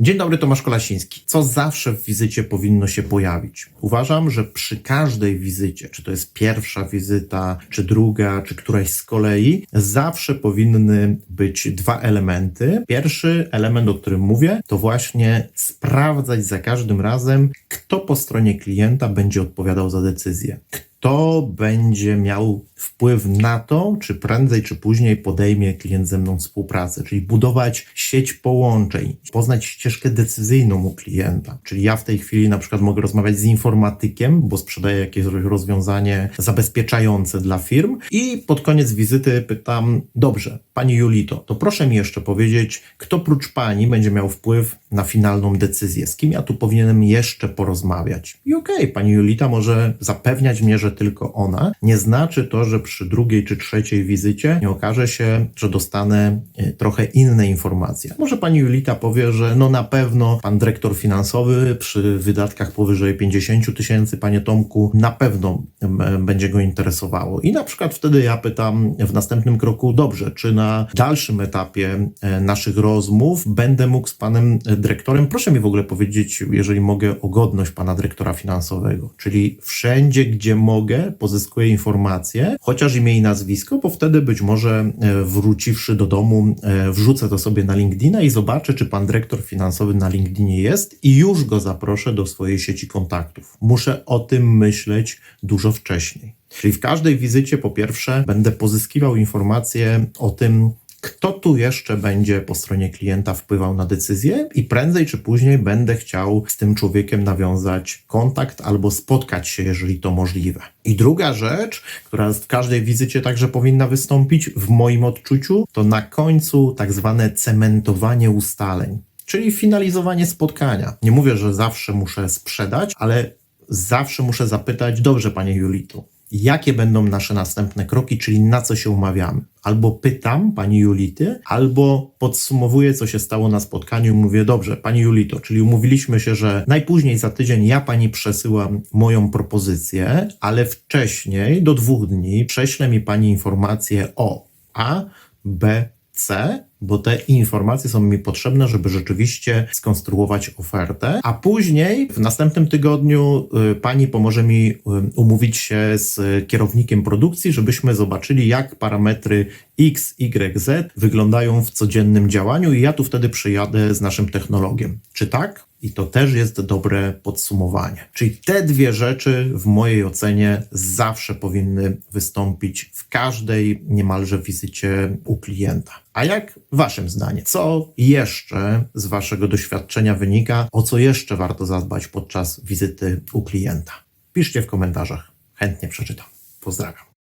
Dzień dobry, Tomasz Kolasiński. Co zawsze w wizycie powinno się pojawić? Uważam, że przy każdej wizycie, czy to jest pierwsza wizyta, czy druga, czy któraś z kolei, zawsze powinny być dwa elementy. Pierwszy element, o którym mówię, to właśnie sprawdzać za każdym razem, kto po stronie klienta będzie odpowiadał za decyzję. Kto będzie miał wpływ na to, czy prędzej, czy później podejmie klient ze mną współpracę, czyli budować sieć połączeń, poznać ścieżkę decyzyjną u klienta. Czyli ja w tej chwili na przykład mogę rozmawiać z informatykiem, bo sprzedaję jakieś rozwiązanie zabezpieczające dla firm i pod koniec wizyty pytam, dobrze, pani Julito, to proszę mi jeszcze powiedzieć, kto prócz pani będzie miał wpływ na finalną decyzję, z kim ja tu powinienem jeszcze porozmawiać. I okej, okay, pani Julita może zapewniać mnie, że tylko ona. Nie znaczy to, że przy drugiej czy trzeciej wizycie nie okaże się, że dostanę e, trochę inne informacje. Może pani Julita powie, że no na pewno pan dyrektor finansowy przy wydatkach powyżej 50 tysięcy, panie Tomku, na pewno będzie go interesowało. I na przykład wtedy ja pytam w następnym kroku, dobrze, czy na dalszym etapie e, naszych rozmów będę mógł z panem dyrektorem, proszę mi w ogóle powiedzieć, jeżeli mogę, o godność pana dyrektora finansowego, czyli wszędzie, gdzie mogę, pozyskuję informacje, chociaż imię i nazwisko, bo wtedy być może e, wróciwszy do domu, e, wrzucę to sobie na LinkedIna i zobaczę, czy pan dyrektor finansowy na LinkedInie jest i już go zaproszę do swojej sieci kontaktów. Muszę o tym myśleć dużo wcześniej. Czyli w każdej wizycie, po pierwsze, będę pozyskiwał informacje o tym, kto tu jeszcze będzie po stronie klienta wpływał na decyzję i prędzej czy później będę chciał z tym człowiekiem nawiązać kontakt albo spotkać się, jeżeli to możliwe. I druga rzecz, która w każdej wizycie także powinna wystąpić, w moim odczuciu, to na końcu tak zwane cementowanie ustaleń. Czyli finalizowanie spotkania. Nie mówię, że zawsze muszę sprzedać, ale zawsze muszę zapytać, dobrze, panie Julitu, jakie będą nasze następne kroki, czyli na co się umawiamy. Albo pytam pani Julity, albo podsumowuję, co się stało na spotkaniu i mówię, dobrze, pani Julito, czyli umówiliśmy się, że najpóźniej za tydzień ja pani przesyłam moją propozycję, ale wcześniej, do dwóch dni, prześle mi pani informację o A, B, C, bo te informacje są mi potrzebne, żeby rzeczywiście skonstruować ofertę, a później w następnym tygodniu y, pani pomoże mi y, umówić się z kierownikiem produkcji, żebyśmy zobaczyli, jak parametry X, Y, Z wyglądają w codziennym działaniu i ja tu wtedy przyjadę z naszym technologiem. Czy tak? I to też jest dobre podsumowanie. Czyli te dwie rzeczy, w mojej ocenie, zawsze powinny wystąpić w każdej niemalże wizycie u klienta. A jak Waszym zdaniem? Co jeszcze z Waszego doświadczenia wynika? O co jeszcze warto zadbać podczas wizyty u klienta? Piszcie w komentarzach. Chętnie przeczytam. Pozdrawiam.